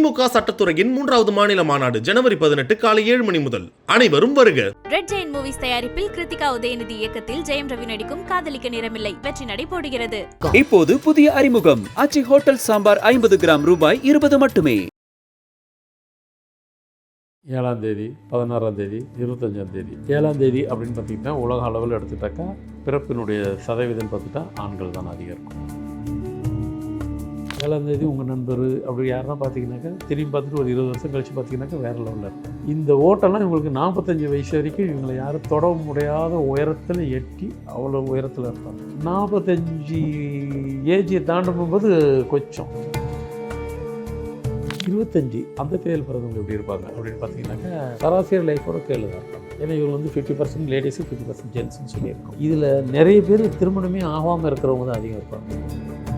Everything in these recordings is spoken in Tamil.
திமுக சட்டத்துறையின் மூன்றாவது மாநில மாநாடு ஜனவரி பதினெட்டு காலை ஏழு மணி முதல். அனைவரும் வருக. ரெட் ஜெயின் மூவிஸ் தயாரிப்பில் கிருத்திகா உதயநிதி இயக்கத்தில் ஜெயம் ரவி நடிக்கும் காதலிக்க நேரமில்லை. வெற்றி நடை போடுகிறது இப்போது புதிய அறிமுகம். ஆச்சி ஹோட்டல் சாம்பார் ஐம்பது கிராம் ரூபாய் இருபது மட்டுமே. ஏழாம் தேதி பதினாறாம் தேதி இருபத்தஞ்சாம் தேதி. ஏழாம் தேதி அப்படின்னு பார்த்தீங்கன்னா உலக அளவில் எடுத்துட்டாக்கா பிறப்பினுடைய சதவீதம் பார்த்துட்டா ஆண்கள் தான் அதிகம் இருக்கும். ஏழாம் உங்கள் நண்பர் அப்படி யாருன்னா பார்த்தீங்கன்னாக்கா திரும்பி பார்த்துட்டு ஒரு இருபது வருஷம் கழித்து பார்த்தீங்கன்னாக்கா வேறு லெவலில் இருக்கும் இந்த ஓட்டெல்லாம் இவங்களுக்கு நாற்பத்தஞ்சு வயசு வரைக்கும் இவங்களை யாரும் தொட முடியாத உயரத்தில் எட்டி அவ்வளோ உயரத்தில் இருப்பாங்க. நாற்பத்தஞ்சு ஏஜியை தாண்டும் போது கொஞ்சம் இருபத்தஞ்சி அந்த தேதியில் பிறந்தவங்க எப்படி இருப்பாங்க அப்படின்னு பார்த்தீங்கன்னாக்கா சராசரி லைஃபோட கேளு தான் இருப்பாங்க. ஏன்னா இவங்க வந்து fifty percent ladies fifty percent ஜென்ஸ்னு சொல்லியிருக்கோம். இதில் நிறைய பேர் திருமணமே ஆகாமல் இருக்கிறவங்க தான் அதிகம் இருப்பாங்க.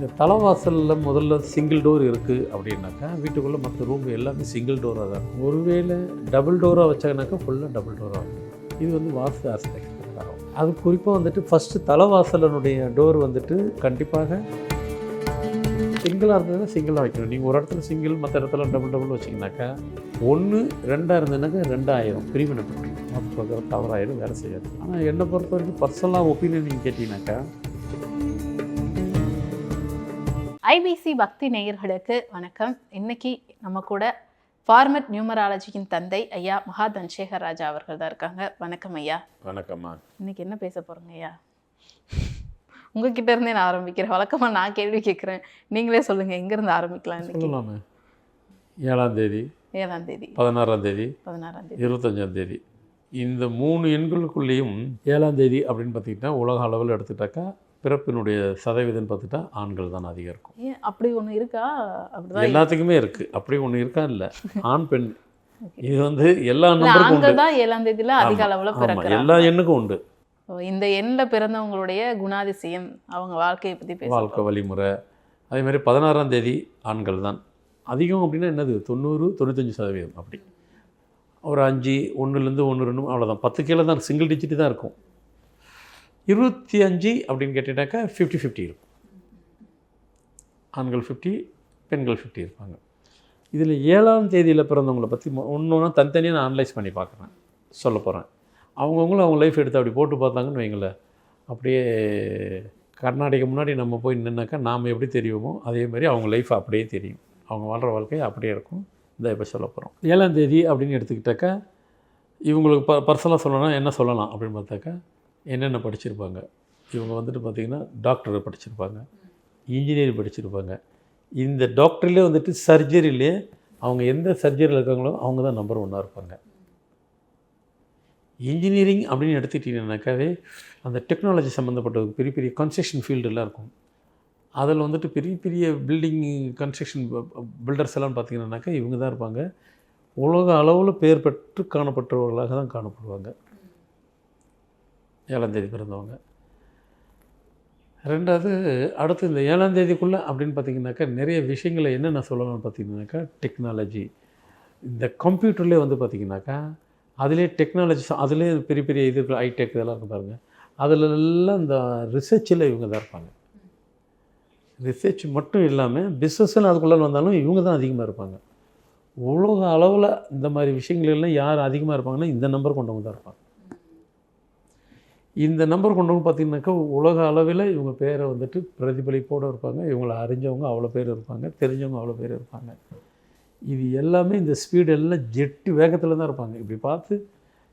இந்த தலைவாசலில் முதல்ல சிங்கிள் டோர் இருக்குது அப்படின்னாக்கா வீட்டுக்குள்ளே மற்ற ரூம் எல்லாமே சிங்கிள் டோராக தான் இருக்கும். ஒருவேளை டபுள் டோராக வச்சாங்கனாக்கா ஃபுல்லாக டபுள் டோராக இருக்கும். இது வந்து வாஸ்து ஆஸ்பெக்ட் அது குறிப்பாக வந்துட்டு ஃபஸ்ட்டு தலைவாசலனுடைய டோர் வந்துட்டு கண்டிப்பாக சிங்கிளாக இருந்ததுன்னா சிங்கிளாக வைக்கணும். நீங்கள் ஒரு இடத்துல சிங்கிள் மற்ற இடத்துல டபுள் டபுள் வச்சிங்கனாக்கா ஒன்று ரெண்டாக இருந்ததுனாக்கா ரெண்டாயிரம் பிரிவினை பெற்று மற்ற தவறாயிரம் வேலை செய்யாது. ஆனால் என்னை பொறுத்த வரைக்கும் பர்சனலாக ஒப்பீனியன் நீங்கள் கேட்டிங்கனாக்கா ஐபிசி பக்தி நேயர்களுக்கு வணக்கம். இன்னைக்கு நம்ம கூட ஃபார்மட் நியூமராலஜியின் தந்தை ஐயா மகா தன்சேகர் ராஜா அவர்கள் தான் இருக்காங்க. வணக்கம் ஐயா. வணக்கம்மா. இன்னைக்கு என்ன பேச போறோங்க ஐயா? உங்ககிட்ட இருந்தே நான் ஆரம்பிக்கிறேன். வழக்கமா நான் கேள்வி கேட்குறேன். நீங்களே சொல்லுங்க எங்க இருந்து ஆரம்பிக்கலாம் சொல்லலாமே. ஏழாம் தேதி. ஏழாம் தேதி. பதினாறாம் தேதி. பதினாறாம் தேதி. இருபத்தஞ்சாம் தேதி. இந்த மூணு எண்களுக்குள்ளேயும் ஏழாம் தேதி அப்படின்னு பார்த்திங்கன்னா உலக அளவில் எடுத்துட்டாக்கா பிறப்பினுடைய சதவீதம் பார்த்துட்டா ஆண்கள் தான் அதிகம் இருக்கும். ஏன் அப்படி ஒண்ணு இருக்கா? அப்படிதான் எல்லாத்துக்குமே இருக்குது அப்படி ஒன்று இருக்கா? இல்லை. ஆண் பெண். இது வந்து எல்லா நம்பருக்கும் ஆண்கள் தான் ஏழாம் தேதியில அதிக அளவுல பிறக்கிறாங்க. எல்லா எண்ணுக்கும் உண்டு. இந்த எண்ணில் பிறந்தவங்களுடைய குணாதிசயம் அவங்க வாழ்க்கையை பத்தி பேச வாழ்க்கை வழிமுறை. அதே மாதிரி பதினாறாம் தேதி ஆண்கள் தான். அதிகம் அப்படின்னா என்னது? தொண்ணூறு தொண்ணூத்தஞ்சு சதவீதம் அப்படி. ஒரு அஞ்சு ஒன்றுலேருந்து ஒன்று ரெண்டு அவ்வளோதான் பத்து கீழே தான் சிங்கிள் டிஜிட் தான் இருக்கும். இருபத்தி அஞ்சு அப்படின்னு கேட்டிங்கனாக்கா ஃபிஃப்டி ஃபிஃப்டி இருக்கும். ஆண்கள் ஃபிஃப்டி பெண்கள் ஃபிஃப்டி இருப்பாங்க. இதில் ஏழாம் தேதியில் பிறந்தவங்கள பற்றி ஒன்று ஒன்றா தனித்தனியாக நான் அனலைஸ் பண்ணி பார்க்குறேன். சொல்ல போகிறேன் அவங்கவுங்களும் அவங்க லைஃப் எடுத்து அப்படி போட்டு பார்த்தாங்கன்னு வைங்களேன். அப்படியே கர்நாடகா முன்னாடி நம்ம போய் நின்னாக்கா நாம் எப்படி தெரியுமோ அதே மாதிரி அவங்க லைஃப் அப்படியே தெரியும். அவங்க வாழ்கிற வாழ்க்கை அப்படியே இருக்கும். இந்த இப்போ சொல்ல போகிறோம் ஏழாம் தேதி அப்படின்னு எடுத்துக்கிட்டாக்கா இவங்களுக்கு ப பர்சனலாக சொல்லணும்னா என்ன சொல்லலாம் அப்படின்னு பார்த்தாக்கா என்னென்ன படிச்சிருப்பாங்க? இவங்க வந்துட்டு பார்த்திங்கன்னா டாக்டர் படிச்சிருப்பாங்க. இன்ஜினியரிங் படிச்சிருப்பாங்க. இந்த டாக்டர்லேயே வந்துட்டு சர்ஜரியிலே அவங்க எந்த சர்ஜரியில் இருக்காங்களோ அவங்க தான் நம்பர் ஒன்னாக இருப்பாங்க. இன்ஜினியரிங் அப்படின்னு எடுத்துக்கிட்டிங்கனாக்காவே அந்த டெக்னாலஜி சம்மந்தப்பட்ட பெரிய பெரிய கன்ஸ்ட்ரக்ஷன் ஃபீல்டெல்லாம் இருக்கும். அதில் வந்துட்டு பெரிய பெரிய பில்டிங் கன்ஸ்ட்ரக்ஷன் பில்டர்ஸ் எல்லாம் பார்த்திங்கன்னாக்கா இவங்க தான் இருப்பாங்க. உலக அளவில் பேர் பெற்று காணப்பட்டவர்களாக தான் காணப்படுவாங்க. ஏழாந்தேதி பிறந்தவங்க. ரெண்டாவது அடுத்து இந்த ஏழாந்தேதிக்குள்ளே அப்படின்னு பார்த்திங்கனாக்கா நிறைய விஷயங்களை என்னென்ன சொல்லலாம்னு பார்த்திங்கனாக்கா டெக்னாலஜி இந்த கம்ப்யூட்டர்லேயே வந்து பார்த்தீங்கன்னாக்கா அதிலே டெக்னாலஜி அதிலே பெரிய பெரிய இது ஹைடெக் இதெல்லாம் இருக்கும் பாருங்கள் அதில் எல்லாம் இந்த ரிசர்ச்சில் இவங்க தான் இருப்பாங்க. ரிசர்ச் மட்டும் இல்லாமல் பிஸ்னஸில் அதுக்குள்ளே வந்தாலும் இவங்க தான் அதிகமாக இருப்பாங்க. உலக அளவில் இந்த மாதிரி விஷயங்கள் எல்லாம் யார் அதிகமாக இருப்பாங்கன்னா இந்த நம்பர் கொண்டவங்க தான் இருப்பாங்க. இந்த நம்பர் கொண்டவங்க பார்த்தீங்கன்னாக்கா உலக அளவில் இவங்க பேரை வந்துட்டு பிரதிபலிப்போடு இருப்பாங்க. இவங்களை அறிஞ்சவங்க அவ்வளோ பேர் இருப்பாங்க. தெரிஞ்சவங்க அவ்வளோ பேர் இருப்பாங்க. இது எல்லாமே இந்த ஸ்பீடு எல்லாம் ஜெட்டு வேகத்தில் தான் இருப்பாங்க. இப்படி பார்த்து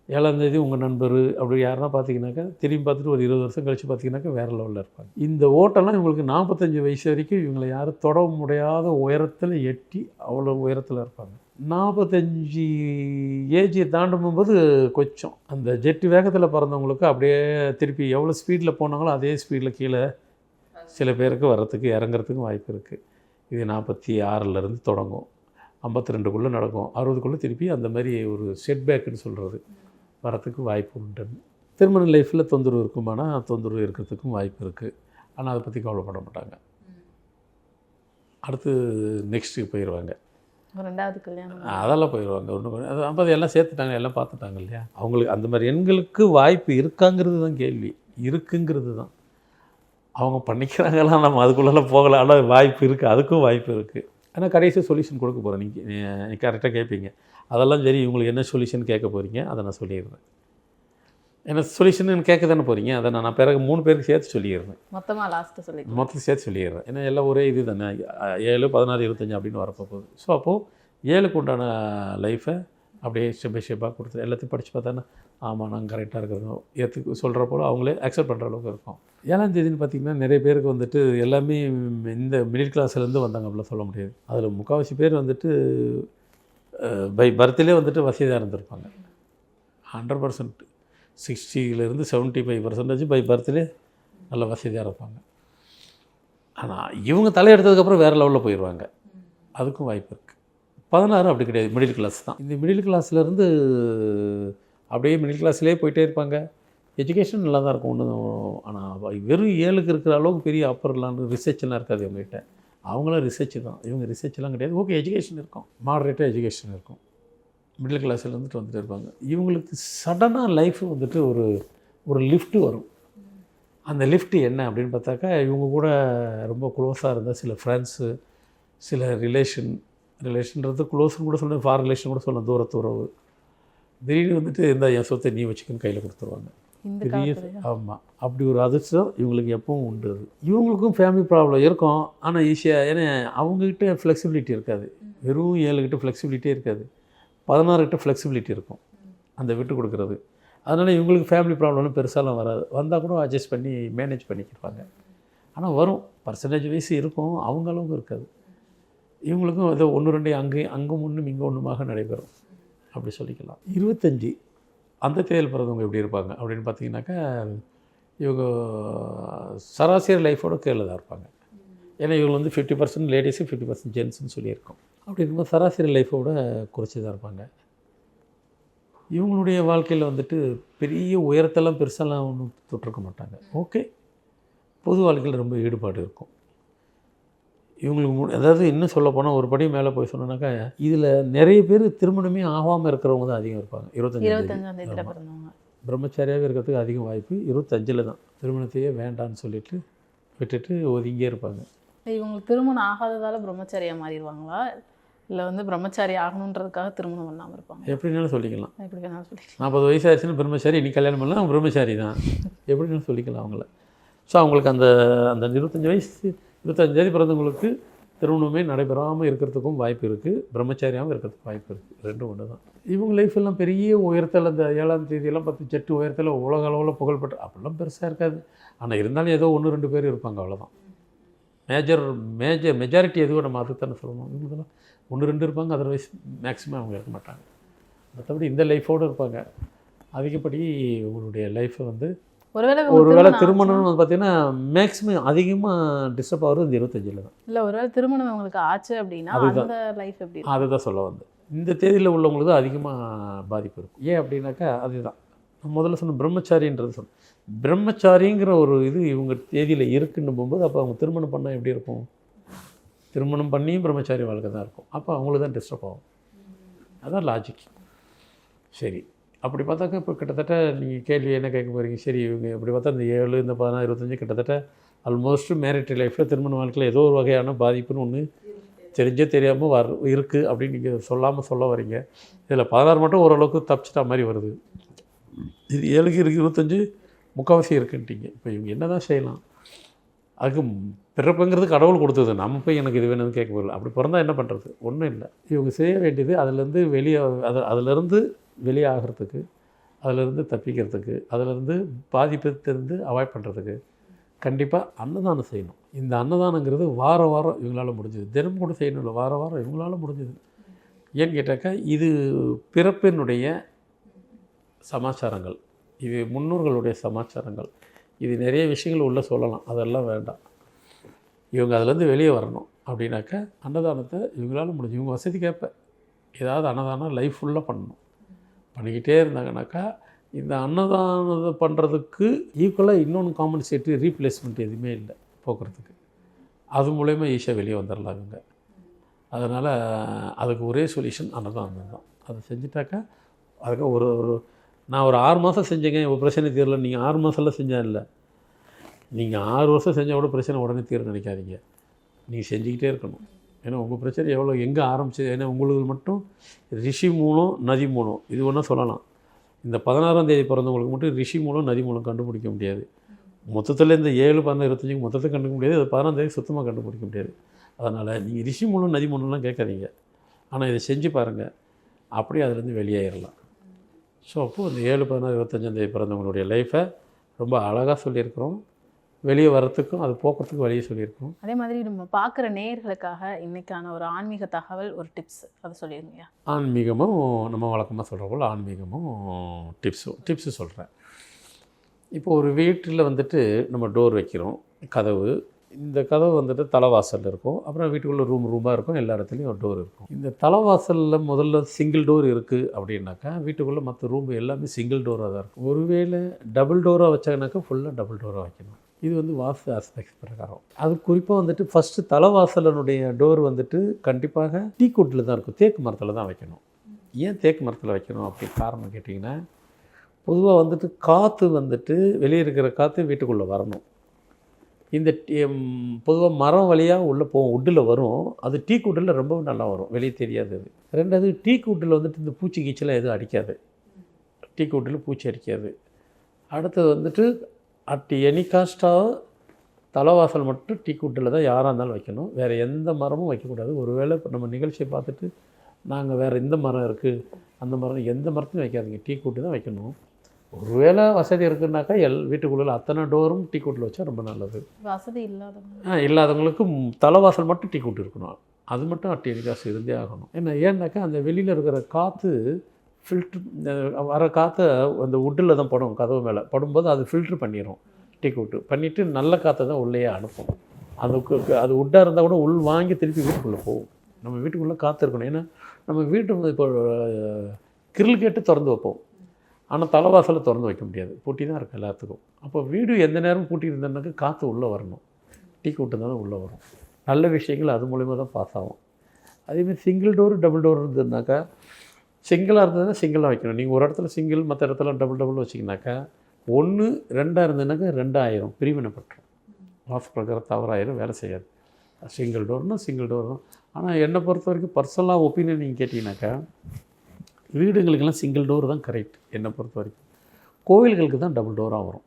ஏழாம் தேதி உங்கள் நண்பர் அப்படி யாருன்னா பார்த்தீங்கன்னாக்கா திரும்பி பார்த்துட்டு ஒரு இருபது வருஷம் கழித்து பார்த்தீங்கன்னாக்கா வேறு லெவலில் இருப்பாங்க. இந்த ஓட்டெல்லாம் இவங்களுக்கு நாற்பத்தஞ்சு வயசு வரைக்கும் இவங்களை யாரும் தொட முடியாத உயரத்தில் எட்டி அவ்வளோ உயரத்தில் இருப்பாங்க. நாற்பத்தஞ்சு ஏஜை தாண்டும் போது கொஞ்சம் அந்த ஜெட்டு வேகத்தில் பறந்தவங்களுக்கு அப்படியே திருப்பி எவ்வளோ ஸ்பீடில் போனாங்களோ அதே ஸ்பீடில் கீழே சில பேருக்கு வர்றதுக்கு இறங்குறதுக்கும் வாய்ப்பு இருக்குது இது நாற்பத்தி ஆறிலேருந்து தொடங்கும். ஐம்பத்தி ரெண்டுக்குள்ளே நடக்கும். அறுபதுக்குள்ளே திருப்பி அந்த மாதிரி ஒரு செட்பேக்குன்னு சொல்கிறது வரத்துக்கு வாய்ப்பு உண்டு. திருமண லைஃப்பில் தொந்தரவு இருக்குமானா தொந்தரவு இருக்கிறதுக்கும் வாய்ப்பு இருக்குது ஆனால் அதை பற்றி கவலைப்பட மாட்டாங்க. அடுத்து நெக்ஸ்ட்டுக்கு போயிடுவாங்க ரெண்டாவது கல்யாணம் அதெல்லாம் போயிடுவாங்க ஒன்றும் அது ஐம்பது எல்லாம் சேர்த்துட்டாங்க எல்லாம் பார்த்துட்டாங்க இல்லையா? அவங்களுக்கு அந்த மாதிரி எண்களுக்கு வாய்ப்பு இருக்காங்கிறது தான் கேள்வி. இருக்குங்கிறது தான். அவங்க பண்ணிக்கிறாங்கலாம் நம்ம அதுக்குள்ளெல்லாம் போகலாம். ஆனால் வாய்ப்பு இருக்குது அதுக்கும் வாய்ப்பு இருக்குது ஆனால் கடைசி சொல்யூஷன் கொடுக்க போகிறேன் நீங்கள் கரெக்டாக கேட்பீங்க அதெல்லாம் சரி இவங்களுக்கு என்ன சொல்யூஷன் கேட்க போகிறீங்க அதை நான் சொல்லிடுறேன். என்ன சொல்யூஷன் கேட்க தானே போகிறீங்க அதை நான் பிறகு மூணு பேருக்கு சேர்த்து சொல்லிடுறேன். மொத்தமா லாஸ்ட் சொல்லி மொத்தம் சேர்த்து சொல்லிடுறேன். ஏன்னா எல்லாம் ஒரே இது தானே. ஏழு பதினாறு இருபத்தஞ்சு அப்படின்னு வரப்போ போகுது. ஸோ அப்போது ஏழுக்கு உண்டான லைஃப்பை அப்படியே ஸ்டெப் பை ஸ்டெப்பாக கொடுத்து எல்லாத்தையும் படித்து பார்த்தானே ஆமாம் நாங்கள் கரெக்டாக இருக்கிறோம் ஏற்றுக்கு சொல்கிற போல அவங்களே அக்செப்ட் பண்ணுற அளவுக்கு இருக்கும். ஏழாம் தேதின்னு பார்த்திங்கன்னா நிறைய பேருக்கு வந்துட்டு எல்லாமே இந்த மிடில் கிளாஸ்லேருந்து வந்தாங்க அப்படிலாம் சொல்ல முடியாது. அதில் முக்கால்வாசி பேர் வந்துட்டு பை பர்த்லேயே வந்துட்டு வசதியாக இருந்திருப்பாங்க. ஹண்ட்ரட் பர்சன்ட் சிக்ஸ்டியிலேருந்து செவன்ட்டி ஃபைவ் பர்சன்டேஜ் பை பர்த்லே நல்ல வசதியாக இருப்பாங்க. ஆனால் இவங்க தலையெடுத்ததுக்கப்புறம் வேறு லெவலில் போயிடுவாங்க அதுக்கும் வாய்ப்பு இருக்குது பதினாறு அப்படி கிடையாது. மிடில் கிளாஸ் தான். இந்த மிடில் கிளாஸ்லேருந்து அப்படியே மிடில் கிளாஸ்லேயே போயிட்டே இருப்பாங்க. எஜுகேஷன் நல்லா தான் இருக்கும் ஒன்றும் ஆனால் வெறும் ஏழுக்கு இருக்கிற அளவுக்கு பெரிய அப்பர்லாம் ரிசர்ச்லாம் இருக்காது இவங்ககிட்ட. அவங்களாம் ரிசர்ச் தான். இவங்க ரிசர்ச்லாம் கிடையாது. ஓகே எஜுகேஷன் இருக்கும். மாடரேட்டாக எஜுகேஷன் இருக்கும். மிடில் கிளாஸில் இருந்துட்டு வந்துட்டு இருப்பாங்க. இவங்களுக்கு சடனாக லைஃப் வந்துட்டு ஒரு ஒரு லிஃப்ட் வரும். அந்த லிஃப்ட் என்ன அப்படின்னு பார்த்தாக்கா இவங்க கூட ரொம்ப க்ளோஸாக இருந்த சில ஃப்ரெண்ட்ஸு சில ரிலேஷன் ரிலேஷன்றது க்ளோஸ்னு கூட சொல்லணும் ஃபார் ரிலேஷன் கூட சொல்லலாம் தூரத்து உறவு. திடீர்னு வந்துட்டு இந்த என் சொத்தை நீ வச்சுக்கன்னு கையில் கொடுத்துருவாங்க. பெரிய ஆமாம் அப்படி ஒரு அதிர்ஷ்டம் இவங்களுக்கு எப்பவும் உண்டு அது. இவங்களுக்கும் ஃபேமிலி ப்ராப்ளம் இருக்கும். ஆனால் ஈஸியாக ஏன்னா அவங்கக்கிட்ட ஃப்ளெக்சிபிலிட்டி இருக்காது. வெறும் ஏழுகிட்ட ஃப்ளெக்சிபிலிட்டியே இருக்காது. பதினாறு கிட்ட ஃப்ளெக்சிபிலிட்டி இருக்கும். அந்த விட்டு கொடுக்குறது. அதனால் இவங்களுக்கு ஃபேமிலி ப்ராப்ளம்னு பெருசாலாம் வராது. வந்தால் கூட அட்ஜஸ்ட் பண்ணி மேனேஜ் பண்ணிக்கிடுவாங்க. ஆனால் வரும். பர்சன்டேஜ் வைஸ் இருக்கும். அவங்க அளவுக்கு இருக்காது. இவங்களுக்கும் ஏதோ ஒன்று ரெண்டு அங்கே அங்கும் ஒன்றும் இங்கே ஒன்றுமாக நடைபெறும். அப்படி சொல்லிக்கலாம். இருபத்தஞ்சி. அந்த தேதியில் பிறந்தவங்க எப்படி இருப்பாங்க? அப்படின்னு பார்த்தீங்கன்னாக்கா இவங்க சராசரி லைஃபோட கீழே தான் இருப்பாங்க. ஏன்னா இவங்க வந்து fifty percent ladies fifty percent ஜென்ஸ்னு சொல்லியிருக்கோம். அப்படி இருக்கும்போது சராசரி லைஃபோட குறைச்சி தான் இருப்பாங்க. இவங்களுடைய வாழ்க்கையில் வந்துட்டு பெரிய உயரத்தெல்லாம் பெருசாலாம் ஒன்றும் தொட்டிருக்க மாட்டாங்க. ஓகே பொது வாழ்க்கையில் ரொம்ப ஈடுபாடு இருக்கும். இவங்களுக்கு அதாவது இன்னும் சொல்ல போனால் ஒரு படி மேலே போய் சொன்னோன்னாக்கா இதில் நிறைய பேர் திருமணமே ஆகாமல் இருக்கிறவங்க தான் அதிகம் இருப்பாங்க. இருபத்தஞ்சு பிரம்மச்சாரியாகவே இருக்கிறதுக்கு அதிக வாய்ப்பு இருபத்தஞ்சில் தான். திருமணத்தையே வேண்டான்னு சொல்லிட்டு விட்டுட்டு ஒதுங்கியே இருப்பாங்க. இவங்களுக்கு திருமணம் ஆகாததால பிரம்மச்சாரியா மாறிடுவாங்களா? இல்லை வந்து பிரம்மச்சாரி ஆகணுன்றதுக்காக திருமணம் பண்ணாம இருப்பாங்க எப்படினாலும் சொல்லிக்கலாம். எப்படி வேணாலும் சொல்லி நாற்பது வயசு ஆயிடுச்சுன்னா பிரம்மச்சாரி நீ கல்யாணம் பண்ணலாம் அவங்க பிரம்மச்சாரி தான். எப்படினாலும் சொல்லிக்கலாம் அவங்கள. ஸோ அவங்களுக்கு அந்த அந்த இருபத்தஞ்சி வயசு இருபத்தஞ்சாவது பிறந்தவங்களுக்கு திருமணமே நடைபெறாமல் இருக்கிறதுக்கும் வாய்ப்பு இருக்குது பிரம்மச்சாரியாகவும் இருக்கிறதுக்கு வாய்ப்பு இருக்குது ரெண்டும் ஒன்று தான். இவங்க லைஃப் எல்லாம் பெரிய உயரத்தில் அந்த ஏழாம் தேதியெல்லாம் பத்து ஜெட்டு உயரத்தில் உலக அளவில் புகழ்பெற்ற அப்படிலாம் பெருசாக இருக்காது. ஆனால் இருந்தாலும் ஏதோ ஒன்று ரெண்டு பேர் இருப்பாங்க அவ்வளோதான் மேஜர் மேஜர் மெஜாரிட்டி எதுவும் நம்ம அதுதானே சொல்லணும். இவங்கெல்லாம் ஒன்று ரெண்டு இருப்பாங்க. அதர்வைஸ் மேக்ஸிமம் அவங்க இருக்க மாட்டாங்க. மற்றபடி இந்த லைஃபோடு இருப்பாங்க. அதிகப்படி உங்களுடைய லைஃப்பை வந்து ஒருவேளை ஒருவேளை திருமணம் திருமணம்னு வந்து பார்த்தீங்கன்னா மேக்ஸிமம் அதிகமாக டிஸ்டர்ப் ஆகிறது இந்த இருபத்தஞ்சில் தான். இல்லை ஒருவேளை திருமணம் உங்களுக்கு ஆச்சு அப்படின்னா அதுதான். அந்த லைஃப் எப்படி இருக்கும்? அதை தான் சொல்ல வந்தேன். இந்த தேதியில் உள்ளவங்களுக்கு அதிகமாக பாதிப்பு இருக்கும். ஏன் அப்படின்னாக்கா அதுதான். முதல்ல சொன்ன பிரம்மச்சாரின்றது சொன்னேன் பிரம்மச்சாரிங்கிற ஒரு இது இவங்க தேதியில் இருக்குன்னு போகும்போது அப்போ அவங்க திருமணம் பண்ணால் எப்படி இருக்கும்? திருமணம் பண்ணியும் பிரம்மச்சாரி வாழ்க்கை தான் இருக்கும். அப்போ அவங்களுக்கு தான் டிஸ்டர்ப் ஆகும். அதான் லாஜிக் சரி. அப்படி பார்த்தாக்கா இப்போ கிட்டத்தட்ட நீங்கள் கேள்வி என்ன கேட்க போகிறீங்க சரி இவங்க இப்படி பார்த்தா இந்த ஏழு இந்த பதினாறு இருபத்தஞ்சு கிட்டத்தட்ட ஆல்மோஸ்ட் மேரிட்டரி லைஃப்பில் திருமண வாழ்க்கையில் ஏதோ ஒரு வகையான பாதிப்புன்னு ஒன்று தெரிஞ்சே தெரியாமல் வர இருக்குது அப்படின்னு நீங்கள் சொல்லாமல் சொல்ல வரீங்க. இதில் பதினாறு மட்டும் ஓரளவுக்கு தப்பிச்சிட்டா மாதிரி வருது. இது ஏழுக்கு இருக்கு இருபத்தஞ்சு முக்கால்வாசி இருக்குன்ட்டிங்க. இப்போ இவங்க என்ன தான் செய்யலாம்? அதுக்கு பிறப்புங்கிறது கடவுள் கொடுத்தது. நம்ம போய் எனக்கு இது வேணும்னு கேட்க போகல அப்படி பிறந்தால் என்ன பண்ணுறது ஒன்றும் இல்லை. இவங்க செய்ய வேண்டியது அதுலேருந்து வெளியே அது அதிலேருந்து வெளியாகிறதுக்கு அதிலேருந்து தப்பிக்கிறதுக்கு அதிலேருந்து பாதிப்பத்திலிருந்து அவாய்ட் பண்ணுறதுக்கு கண்டிப்பாக அன்னதானம் செய்யணும். இந்த அன்னதானங்கிறது வார வாரம் இவங்களால் முடிஞ்சது. தினம் கூட செய்யணும் இல்லை வார வாரம் இவங்களால முடிஞ்சது. ஏன்னு கேட்டாக்கா இது பிறப்பினுடைய சமாச்சாரங்கள். இது முன்னோர்களுடைய சமாச்சாரங்கள். இது நிறைய விஷயங்கள் உள்ளே சொல்லலாம். அதெல்லாம் வேண்டாம். இவங்க அதுலேருந்து வெளியே வரணும். அப்படின்னாக்கா அன்னதானத்தை இவங்களால முடிஞ்சு இவங்க வசதிக்கேற்ப ஏதாவது அன்னதானம் லைஃப் ஃபுல்லாக பண்ணணும். பண்ணிக்கிட்டே இருந்தாங்கனாக்கா இந்த அன்னதானத்தை பண்ணுறதுக்கு ஈக்குவலாக இன்னொன்று காம்பன்சேட்டு ரீப்ளேஸ்மெண்ட் எதுவுமே இல்லை போக்குறதுக்கு. அது மூலயமா ஈஸியாக வெளியே வந்துடலாம் இவங்க. அதனால் அதுக்கு ஒரே சொல்யூஷன் அன்னதானம் தான். அதை செஞ்சுட்டாக்கா அதுக்கு ஒரு ஒரு நான் ஒரு ஆறு மாதம் செஞ்சேங்க ஒரு பிரச்சனை தீரல. நீங்கள் ஆறு மாதம்லாம் செஞ்சால் இல்லை. நீங்கள் ஆறு வருஷம் செஞ்சால் கூட பிரச்சனை உடனே தீர நினைக்காதீங்க. நீங்கள் செஞ்சுக்கிட்டே இருக்கணும். ஏன்னா உங்கள் பிரச்சனை எவ்வளோ எங்கே ஆரம்பிச்சது ஏன்னா உங்களுக்கு மட்டும் ரிஷி மூலம் நதி மூலம் இது ஒன்றா சொல்லலாம். இந்த பதினாறாம் தேதி பிறந்தவங்களுக்கு மட்டும் ரிஷி மூலம் நதி மூலம் கண்டுபிடிக்க முடியாது. மொத்தத்தில் இந்த ஏழு பதினாறு இருபத்தஞ்சுக்கு மொத்தத்தை கண்டுபிடிக்க முடியாது. அது பதினாறாம் தேதி சுத்தமாக கண்டுபிடிக்க முடியாது. அதனால் நீங்கள் ரிஷி மூலம் நதி மூலம்லாம் கேட்காதீங்க. ஆனால் இதை செஞ்சு பாருங்கள் அப்படியே அதுலேருந்து வெளியேறலாம் ஸோ அப்போது இந்த ஏழு பதினாறு இருபத்தஞ்சாந்தேதி பிறந்தவங்களுடைய லைஃப்பை ரொம்ப அழகாக சொல்லியிருக்கிறோம். வெளியே வர்றதுக்கும் அது போக்குறதுக்கும் வழியை சொல்லியிருக்கோம் அதே மாதிரி நம்ம பார்க்குற நேயர்களுக்காக இன்னைக்கான ஒரு ஆன்மீக தகவல் ஒரு டிப்ஸ் அதை சொல்லிருங்க ஆன்மீகமும் நம்ம வழக்கமாக சொல்கிற போல் ஆன்மீகமும் டிப்ஸும் டிப்ஸு சொல்கிறேன் இப்போ ஒரு வீட்டில் வந்துட்டு நம்ம டோர் வைக்கிறோம் கதவு. இந்த கதவு வந்துட்டு தலைவாசலில் இருக்கும். அப்புறம் வீட்டுக்குள்ளே ரூம் ரூமாக இருக்கும். எல்லா இடத்துலையும் ஒரு டோர் இருக்கும். இந்த தலைவாசலில் முதல்ல சிங்கிள் டோர் இருக்குது அப்படின்னாக்கா வீட்டுக்குள்ளே மற்ற ரூம் எல்லாமே சிங்கிள் டோராக தான் இருக்கும். ஒருவேளை டபுள் டோராக வச்சாங்கனாக்கா ஃபுல்லாக டபுள் டோராக வைக்கணும். இது வந்து வாஸ்து ஆஸ்பெக்ட்ஸ் பிரகாரம். அது குறிப்பாக வந்துட்டு ஃபஸ்ட்டு தலைவாசலனுடைய டோர் வந்துட்டு கண்டிப்பாக டீக்குட்டில் தான் இருக்கும். தேக்கு மரத்தில் தான் வைக்கணும். ஏன் தேக்கு மரத்தில் வைக்கணும் அப்படி காரணம் கேட்டிங்கன்னா பொதுவாக வந்துட்டு காற்று வந்துட்டு வெளியே இருக்கிற காற்று வீட்டுக்குள்ளே வரணும். இந்த பொதுவாக மரம் வழியாக உள்ளே போகும் உட்டில் வரும். அது டீ கூட்டில் ரொம்ப நல்லா வரும். வெளியே தெரியாது அது. ரெண்டாவது டீ கூட்டில் வந்துட்டு இந்த பூச்சி கீச்செல்லாம் எதுவும் அடிக்காது. டீ கூட்டில் பூச்சி அடிக்காது. அடுத்தது வந்துட்டு அட் எனி காஸ்ட்டாக தலைவாசல் மட்டும் டீ கூட்டில் தான் யாராக இருந்தாலும் வைக்கணும். வேறு எந்த மரமும் வைக்கக்கூடாது. ஒருவேளை இப்போ நம்ம நிகழ்ச்சியை பார்த்துட்டு நாங்கள் வேறு எந்த மரம் இருக்குது அந்த மரம் எந்த மரத்தையும் வைக்காதீங்க. டீ கூட்டு தான் வைக்கணும். ஒருவேளை வசதி இருக்குன்னாக்கா எல் வீட்டுக்குள்ளே அத்தனை டோரும் டீ கூட்டில் வச்சா ரொம்ப நல்லது. வசதி இல்லாதவங்க. ஆ, இல்லாதவங்களுக்கு தலைவாசல் மட்டும் டீ கூட்டு இருக்கணும். அது மட்டும் அட்டி காசு இருந்தே ஆகணும். ஏன்னா ஏன்னாக்கா அந்த வெளியில் இருக்கிற காற்று ஃபில்ட்ரு வர காற்றை அந்த உட்டில் தான் படும் கதவு மேலே. படும்போது அது ஃபில்ட்ரு பண்ணிடும் டீ கூட்டு. பண்ணிவிட்டு நல்ல காற்றை தான் உள்ளேயே அனுப்பும். அதுக்கு அது உட்டாக இருந்தால் கூட உள் வாங்கி திருப்பி வீட்டுக்குள்ளே போகும். நம்ம வீட்டுக்குள்ளே காற்று இருக்கணும். ஏன்னா நம்ம வீட்டு இப்போ கிரில் கேட்டு திறந்து வைப்போம். ஆனால் தலைவாசலை திறந்து வைக்க முடியாது. பூட்டி தான் இருக்கும் எல்லாத்துக்கும். அப்போ வீடு எந்த நேரமும் பூட்டி இருந்தோம்னாக்கா காற்று உள்ளே வரணும். டீ கூட்டம் உள்ளே வரும். நல்ல விஷயங்கள் அது மூலிமா தான் பாஸ் ஆகும். அதேமாதிரி சிங்கிள் டோர் டபுள் டோர் இருந்ததுனாக்கா சிங்கிளாக இருந்ததுன்னா சிங்கிளாக வைக்கணும். நீங்கள் ஒரு இடத்துல சிங்கிள் மற்ற இடத்துல டபுள் டபுள் வச்சிங்கனாக்கா ஒன்று ரெண்டாக இருந்ததுனாக்கா ரெண்டாயிரம் பிரிவினைப்பட்டுரும். வாஸ்து பிரகாரம் தவறாயிரம் வேலை செய்யாது. சிங்கிள் டோர்னால் சிங்கிள் டோர் தான். ஆனால் என்னை பொறுத்த வரைக்கும் பர்சனலாக ஒப்பீனியன் நீங்கள் கேட்டிங்கனாக்கா வீடுங்களுக்கெல்லாம் சிங்கிள் டோர் தான் கரெக்ட் என்னை பொறுத்த வரைக்கும் கோவில்களுக்கு தான் டபுள் டோராக வரும்.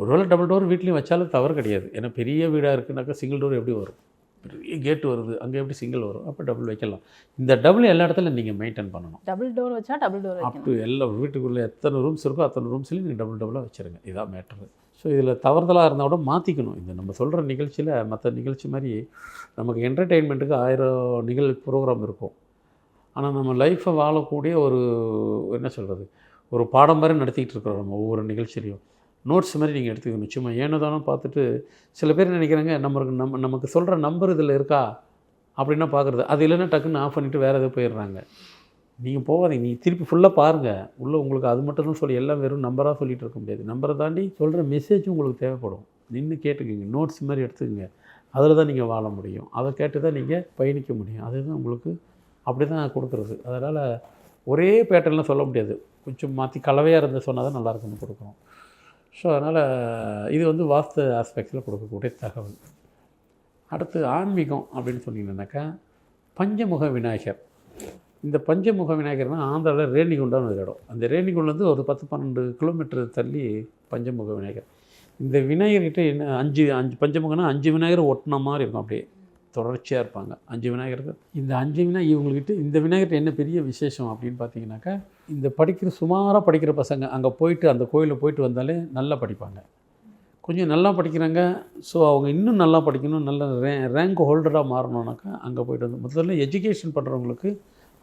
ஒருவேளை டபுள் டோர் வீட்லேயும் வச்சாலும் தவறு கிடையாது. ஏன்னா பெரிய வீடாக இருக்குனாக்கா சிங்கிள் டோர் எப்படி வரும்? பெரிய கேட் வருது அங்கே எப்படி சிங்கிள் வரும்? அப்போ டபுள் வைக்கலாம். இந்த டபுள் எல்லா இடத்துல நீங்கள் மெயின்டைன் பண்ணணும். டபுள் டோர் வச்சா டபுள் டோர் அப் டு எல்லா வீட்டுக்குள்ளே எத்தனை ரூம்ஸ் இருக்கோ அத்தனை ரூம்ஸ்லையும் நீங்கள் டபுள் டபுளாக வச்சுருங்க. இதான் மேட்ரு ஸோ இதில் தவறுதலாக இருந்தால் கூட மாற்றிக்கணும் இந்த நம்ம சொல்கிற நிகழ்ச்சியில் மற்ற நிகழ்ச்சி மாதிரி நமக்கு என்டர்டெயின்மெண்ட்டுக்கு ஆயிரம் நிகழ் ப்ரோக்ராம் இருக்கும். ஆனால் நம்ம லைஃப்பை வாழக்கூடிய ஒரு என்ன சொல்கிறது ஒரு பாடம் மாதிரி நடத்திக்கிட்டு இருக்கிறோம் நம்ம ஒவ்வொரு நிகழ்ச்சியிலையும். நோட்ஸ் மாதிரி நீங்கள் எடுத்துக்கணும். சும்மா ஏனோ தானோ பார்த்துட்டு சில பேர் நினைக்கிறாங்க நம்மளுக்கு நம்ம நமக்கு சொல்கிற நம்பர் இதில் இருக்கா? அப்படின்னா பார்க்குறது. அது இல்லைன்னா டக்குன்னு ஆஃப் பண்ணிவிட்டு வேறு எதுவும் போயிடுறாங்க. நீங்கள் போகாதீங்க. நீங்கள் திருப்பி ஃபுல்லாக பாருங்கள் உள்ளே உங்களுக்கு அது மட்டும் தான் சொல்லி எல்லாம் வெறும் நம்பராக சொல்லிட்டு இருக்க முடியாது. நம்பரை தாண்டி சொல்கிற மெசேஜும் உங்களுக்கு தேவைப்படும். நின்று கேட்டுக்கோங்க. நோட்ஸ் மாதிரி எடுத்துக்கோங்க. அதில் தான் நீங்கள் வாழ முடியும். அதை கேட்டு தான் நீங்கள் பயணிக்க முடியும். அதுதான் உங்களுக்கு அப்படி தான் கொடுக்குறது. அதனால் ஒரே பேட்டர்லாம் சொல்ல முடியாது. கொஞ்சம் மாற்றி கலவையாக இருந்து சொன்னால் தான் நல்லாயிருக்குன்னு கொடுக்குறோம் ஸோ அதனால் இது வந்து வாஸ்து ஆஸ்பெக்ட்ஸில் கொடுக்கக்கூடிய தகவல். அடுத்து ஆன்மீகம் அப்படின்னு சொன்னீங்கன்னாக்கா பஞ்சமுக விநாயகர். இந்த பஞ்சமுக விநாயகர்னால் ஆந்திராவில் ரேணிகுண்டான்னு ஒரு இடம். அந்த ரேணிகுண்டலேருந்து ஒரு பத்து பன்னெண்டு கிலோமீட்டர் தள்ளி பஞ்சமுக விநாயகர். இந்த விநாயகர்கிட்ட என்ன அஞ்சு அஞ்சு பஞ்சமுகம்னா அஞ்சு விநாயகர் ஒட்டின மாதிரி இருக்கும் அப்படியே. தொடர்ச்சியாக இருப்பாங்க. அஞ்சு விநாயகருக்கு இந்த அஞ்சு விநாயகர் இவங்கக்கிட்ட இந்த விநாயகர் என்ன பெரிய விசேஷம் அப்படின்னு பார்த்தீங்கன்னாக்கா இந்த படிக்கிற சுமாராக படிக்கிற பசங்க அங்கே போயிட்டு அந்த கோயிலில் போயிட்டு வந்தாலே நல்லா படிப்பாங்க. கொஞ்சம் நல்லா படிக்கிறாங்க. ஸோ அவங்க இன்னும் நல்லா படிக்கணும். நல்ல ரே ரேங்க் ஹோல்டராக மாறணுன்னாக்கா அங்கே போயிட்டு வந்து முதல்ல எஜுகேஷன் பண்ணுறவங்களுக்கு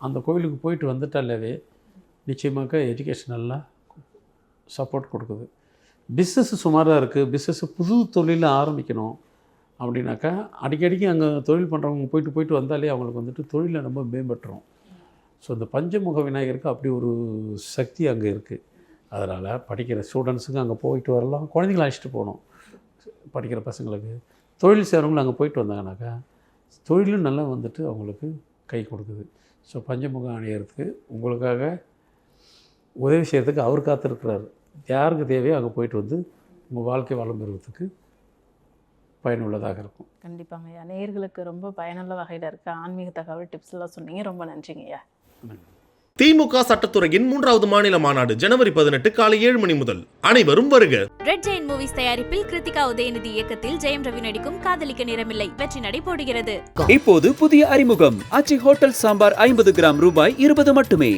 அந்த கோயிலுக்கு போயிட்டு வந்துட்டாலே நிச்சயமாக எஜுகேஷன் நல்லா சப்போர்ட் கொடுக்குது. பிஸ்னஸ் சுமாராக இருக்குது பிஸ்னஸ் புது தொழிலை ஆரம்பிக்கணும். அப்படின்னாக்கா அடிக்கடிக்கு அங்கே தொழில் பண்ணுறவங்க போயிட்டு போயிட்டு வந்தாலே அவங்களுக்கு வந்துட்டு தொழிலை ரொம்ப மேம்பட்டுரும் ஸோ இந்த பஞ்சமுக விநாயகருக்கு அப்படி ஒரு சக்தி அங்கே இருக்குது அதனால் படிக்கிற ஸ்டூடெண்ட்ஸுக்கு அங்கே போயிட்டு வரலாம். குழந்தைங்கள அழைச்சிட்டு போகணும். படிக்கிற பசங்களுக்கு. தொழில் செய்கிறவங்களும் அங்கே போயிட்டு வந்தாங்கனாக்கா தொழிலும் நல்லா வந்துட்டு அவங்களுக்கு கை கொடுக்குது. ஸோ பஞ்சமுகம் அணியறதுக்கு உங்களுக்காக உதவி செய்கிறதுக்கு அவர் காத்திருக்கிறார். யாருக்கு தேவையோ அங்கே போயிட்டு வந்து உங்கள் வாழ்க்கை வளம் பெறுவதுக்கு பயனுள்ளதாக இருக்கும். கண்டிப்பாங்க ஐயா. நேயர்களுக்கு ரொம்ப பயனுள்ள வகையில் இருக்க ஆன்மீக தகவல் டிப்ஸ் எல்லாம் சொன்னீங்க. ரொம்ப நன்றிங்க ஐயா. திமுக சட்டத்துறையின் மூன்றாவது மாநில மாநாடு ஜனவரி பதினெட்டு காலை ஏழு மணி முதல். அனைவரும் வருக. ரெட் ஜெயின் மூவிஸ் தயாரிப்பில் கிருத்திகா உதயநிதி இயக்கத்தில் ஜெயம் ரவி நடிக்கும் காதலிக்க நேரமில்லை. வெற்றி நடை போடுகிறது இப்போது புதிய அறிமுகம். ஆச்சி ஹோட்டல் சாம்பார் ஐம்பது கிராம் ரூபாய் இருபது மட்டுமே.